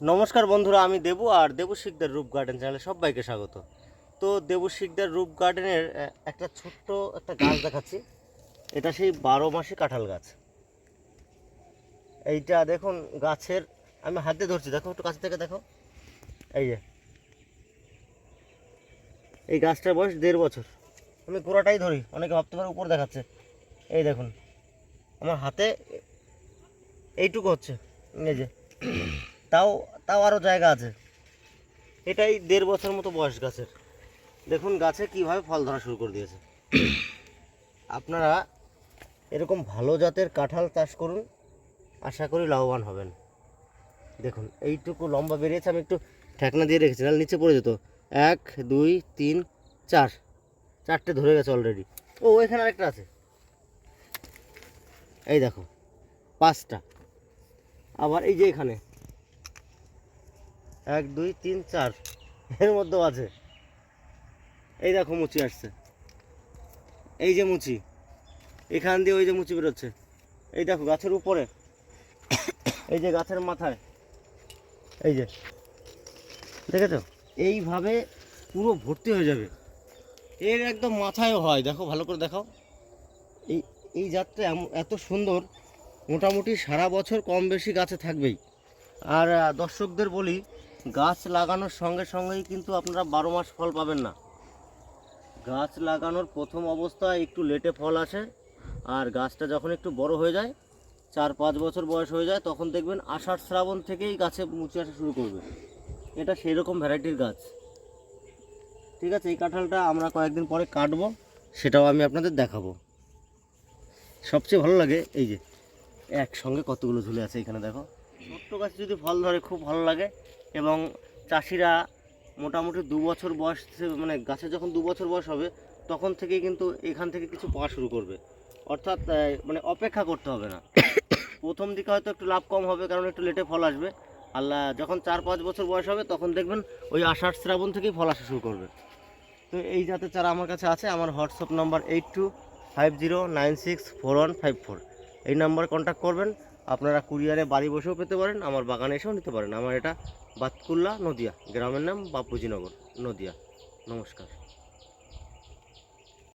নমস্কার বন্ধুরা, আমি দেবু আর দেবু শিকদার রূপ গার্ডেন চ্যানেলে সবাইকে স্বাগত। তো দেবু শিকদার রূপ গার্ডেনের একটা ছোট্ট একটা গাছ দেখাচ্ছি। এটা সেই বারো মাসে কাঁঠাল গাছ। এইটা দেখুন, গাছের, আমি হাতে ধরছি, দেখো একটু কাছ থেকে দেখো। এই যে। এই গাছটার বয়স দেড় বছর। আমি গোড়াটাই ধরি, অনেকে ভাবতে পারে উপর দেখাচ্ছে। এই দেখুন, আমার হাতে এইটুকু হচ্ছে, এই যে। তাও তাও আরও জায়গা আছে। এটাই দেড় বছর মতো বয়স গাছের। দেখুন গাছে কীভাবে ফল ধরা শুরু করে দিয়েছে। আপনারা এরকম ভালো জাতের কাঁঠাল চাষ করুন, আশা করি লাভবান হবেন। দেখুন, এইটুকু লম্বা বেরিয়েছে, আমি একটু ঠেকনা দিয়ে রেখেছি, নাহলে নিচে পড়ে যেত। এক, দুই, তিন, চার। চারটে ধরে গেছে অলরেডি ও, এখানে আরেকটা আছে। এই দেখো, পাঁচটা। আবার এই যে এখানে। এক, দুই, তিন, চার। এর মধ্যেও আছে। এই দেখো মুচি আসছে। এই যে মুচি। এখান দিয়ে ওই যে মুচি বেরোচ্ছে। এই দেখো গাছের উপরে। এই যে গাছের মাথায়। এই যে। দেখেছ? এইভাবে পুরো ভর্তি হয়ে যাবে। এর একদম মাথায়ও হয়। দেখো, ভালো করে দেখাও। এই এই জাতটা এত সুন্দর। মোটামুটি সারা বছর কম বেশি গাছে থাকবেই। আর দর্শকদের বলি, গাছ লাগানোর সঙ্গে সঙ্গেই কিন্তু আপনারা বারো মাস ফল পাবেন না। গাছ লাগানোর প্রথম অবস্থায় একটু লেটে ফল আসে, আর গাছটা যখন একটু বড় হয়ে যায়, চার পাঁচ বছর বয়স হয়ে যায়, তখন দেখবেন আষাঢ় শ্রাবণ থেকেই গাছে মুচি আসা শুরু করবে। এটা সেই রকম ভ্যারাইটির গাছ। ঠিক আছে, এই কাঁঠালটা আমরা কয়েকদিন পরে কাটবো, সেটাও আমি আপনাদের দেখাবো। সবচেয়ে ভালো লাগে, এই যে একসঙ্গে কতগুলো ঝুলে আছে এখানে দেখো। ছোট্ট গাছ যদি ফল ধরে, খুব ভালো লাগে। এবং চাষিরা মোটামুটি দু বছর বয়স মানে গাছে যখন দু বছর বয়স হবে, তখন থেকেই কিন্তু এখান থেকে কিছু পাওয়া শুরু করবে। অর্থাৎ মানে অপেক্ষা করতে হবে না। প্রথম দিকে হয়তো একটু লাভ কম হবে, কারণ একটু লেটে ফল আসবে। আল্লাহ, যখন চার পাঁচ বছর বয়স হবে, তখন দেখবেন ওই আষাঢ় শ্রাবণ থেকেই ফল আসা শুরু করবে। তো এই জাতের চারা আমার কাছে আছে। আমার WhatsApp number eight two five zero nine six four one five four. এই নাম্বার কন্ট্যাক্ট করবেন। আপনারা কুরিয়ারে বাড়ি বসেও পেতে পারেন, আমার বাগানে এসেও নিতে পারেন। আমার এটা বাতকুল্লা নদিয়া, গ্রামের নাম বাপুজিনগর, নদিয়া। নমস্কার।